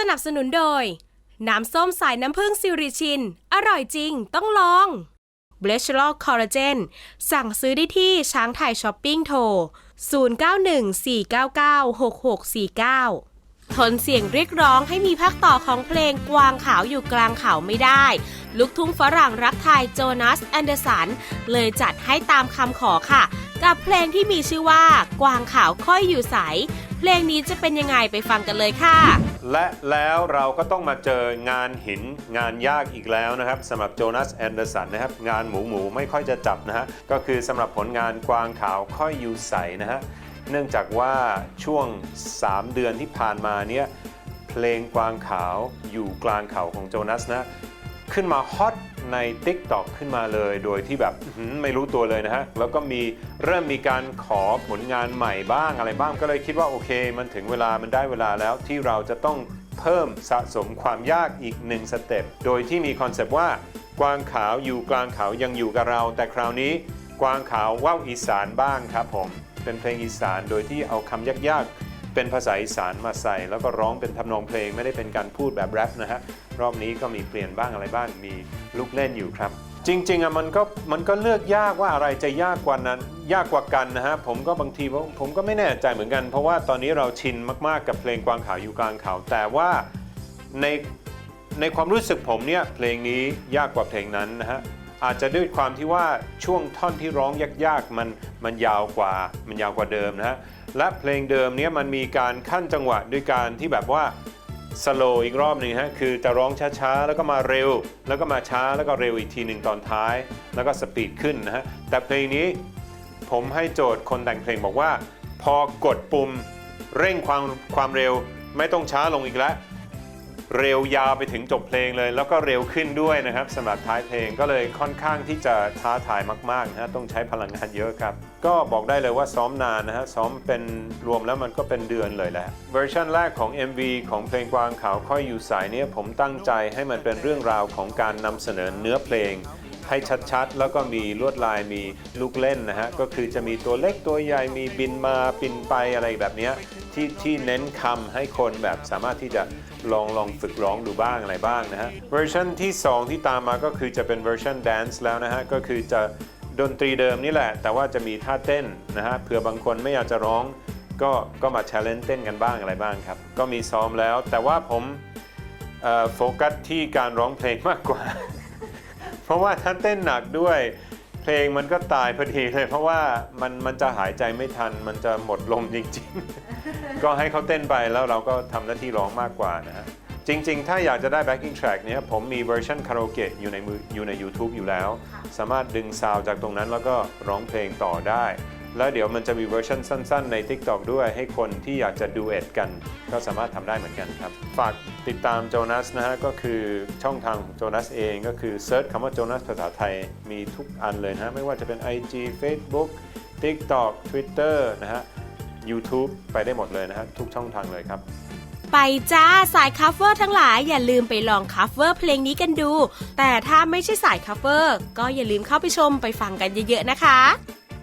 สนับสนุนโดย น้ำส้มสายน้ำผึ้งซิริชิน อร่อยจริงต้องลองเบลชล c คอลลาเจนสั่งซื้อได้ที่ช้างไทยช้อปปิ้งโทร 0914996649 ทนเสียงเรียกร้องให้มีภาคต่อของเพลงกวางขาวอยู่กลางเขาไม่ได้ ลูกทุ่งฝรั่งรักไทยโจนาสแอนเดอร์สัน เลยจัดให้ตามคำขอค่ะ กับเพลงที่มีชื่อว่า กวางขาวค่อยอยู่ใส เพลงนี้จะเป็นยังไงไปฟังกันเลยค่ะ และแล้วเราก็ต้องมาเจองานหินงานยากอีกแล้วนะครับสำหรับโจนาสแอนเดอร์สันนะครับ งานหมูหมูไม่ค่อยจะจับนะฮะ ก็คือสำหรับผลงานกวางขาวค่อยอยู่ใสนะฮะ เนื่องจากว่าช่วง 3 เดือนที่ผ่านมาเนี่ยเพลงกวางขาวอยู่กลางเขาของโจนาสนะ ขึ้นมาฮอตใน TikTok ขึ้นมาเลย โดยที่แบบไม่รู้ตัวเลยนะฮะ แล้วก็มีเริ่มมีการขอผลงานใหม่บ้างอะไรบ้างก็เลยคิดว่าโอเค มันถึงเวลามันได้เวลาแล้วที่เราจะต้องเพิ่มสะสมความยากอีกหนึ่งสเต็ปโดยที่มีคอนเซปต์ว่ากวางขาวอยู่กลางเขายังอยู่กับเรา แต่คราวนี้กวางขาวว่าวอีสานบ้างครับผม เป็นเพลงอีสานโดยที่เอาคำยากๆ เป็นภาษาอีสานมาใส่ แล้วก็ร้องเป็นทำนองเพลงไม่ได้เป็นการพูดแบบแรปนะฮะรอบนี้ก็มีเปลี่ยนบ้างอะไรบ้างมีลูกเล่นอยู่ครับจริงๆอะมันก็มันก็เลือกยากว่าอะไรจะยากกว่านั้น ยากกว่ากันนะฮะผมก็บางทีผมผมก็ไม่แน่ใจเหมือนกัน เพราะว่าตอนนี้เราชินมากๆกับเพลงกวางขาวอยู่กลางเขาแต่ว่าในในความรู้สึกผมเนี่ยเพลงนี้ยากกว่าเพลงนั้นนะฮะ อาจจะด้วยความที่ว่าช่วงท่อนที่ร้องยากๆมันมันยาวกว่ามันยาวกว่าเดิมนะฮะและเพลงเดิมเนี้ยมันมีการขั้นจังหวะด้วยการที่แบบว่าสโลอีกรอบหนึ่งฮะคือจะร้องช้าๆ แล้วก็มาเร็ว แล้วก็มาช้าแล้วก็เร็วอีกทีหนึ่งตอนท้าย แล้วก็สปีดขึ้นนะฮะแต่เพลงนี้ผมให้โจทย์คนแต่งเพลงบอกว่า พอกดปุ่มเร่งความความเร็วไม่ต้องช้าลงอีกแล้ว เร็วยาวไปถึงจบเพลงเลย แล้วก็เร็วขึ้นด้วยนะครับสำหรับท้ายเพลงก็เลยค่อนข้างที่จะท้าทายมากๆนะฮะต้องใช้พลังงานเยอะครับ ก็บอกได้เลยว่าซ้อมนานนะฮะซ้อมเป็นรวมแล้วมันก็เป็นเดือนเลยแหละเวอร์ชันแรกของ MV ของเพลงกวางขาวค่อยอยู่สายเนี่ยผมตั้งใจให้มันเป็นเรื่องราวของการนำเสนอเนื้อเพลง ให้ชัดๆ แล้วก็มีลวดลายมีลูกเล่นนะฮะ ก็คือจะมีตัวเล็กตัวใหญ่มีบินมาบินไปอะไรแบบนี้ที่ที่เน้นคำให้คนแบบสามารถที่จะลองลองฝึกร้องดูบ้างอะไรบ้างนะฮะ เวอร์ชันที่ 2 ที่ตามมาก็คือจะเป็นเวอร์ชันแดนซ์แล้วนะฮะ ก็คือจะดนตรีเดิมนี่แหละ แต่ว่าจะมีท่าเต้นนะฮะเผื่อบางคนไม่อยากจะร้องก็ก็มา challenge เต้นกันบ้างอะไรบ้างครับ ก็มีซ้อมแล้ว แต่ว่าผมโฟกัสที่การร้องเพลงมากกว่า ราะว่าถ้าเต้นหนักด้วย เพลงมันก็ตายพอดีเลย เพราะว่ามันมันจะหายใจไม่ทัน มันจะหมดลมจริง ๆ ก็ให้เขาเต้นไปแล้วเราก็ทำหน้าที่ร้องมากกว่านะฮะจริง ๆ ถ้าอยากจะได้ backing track เนี้ยผมมีเวอร์ชันคาราโอเกะอยู่ในมืออยู่ใน YouTube อยู่แล้ว สามารถดึงซาวด์จากตรงนั้นแล้วก็ร้องเพลงต่อได้ แล้วเดี๋ยวมันจะมีเวอร์ชันสั้น ๆ ใน TikTok ด้วยให้คนที่อยากจะดูเอทกัน ก็สามารถทำได้เหมือนกันครับ ฝากติดตามโจนัสนะฮะ ก็คือช่องทางของโจนัสเองก็คือเซิร์ชคำว่าโจนัสภาษาไทยมีทุกอันเลยนะฮะไม่ว่าจะเป็น IG Facebook TikTok Twitter นะฮะ YouTube ไปได้หมดเลยนะฮะ ทุกช่องทางเลยครับไปจ้าสายคัฟเวอร์ทั้งหลายอย่าลืมไปลองคัฟเวอร์เพลงนี้กันดู แต่ถ้าไม่ใช่สายคัฟเวอร์ก็อย่าลืมเข้าไปชมไปฟังกันเยอะๆนะคะ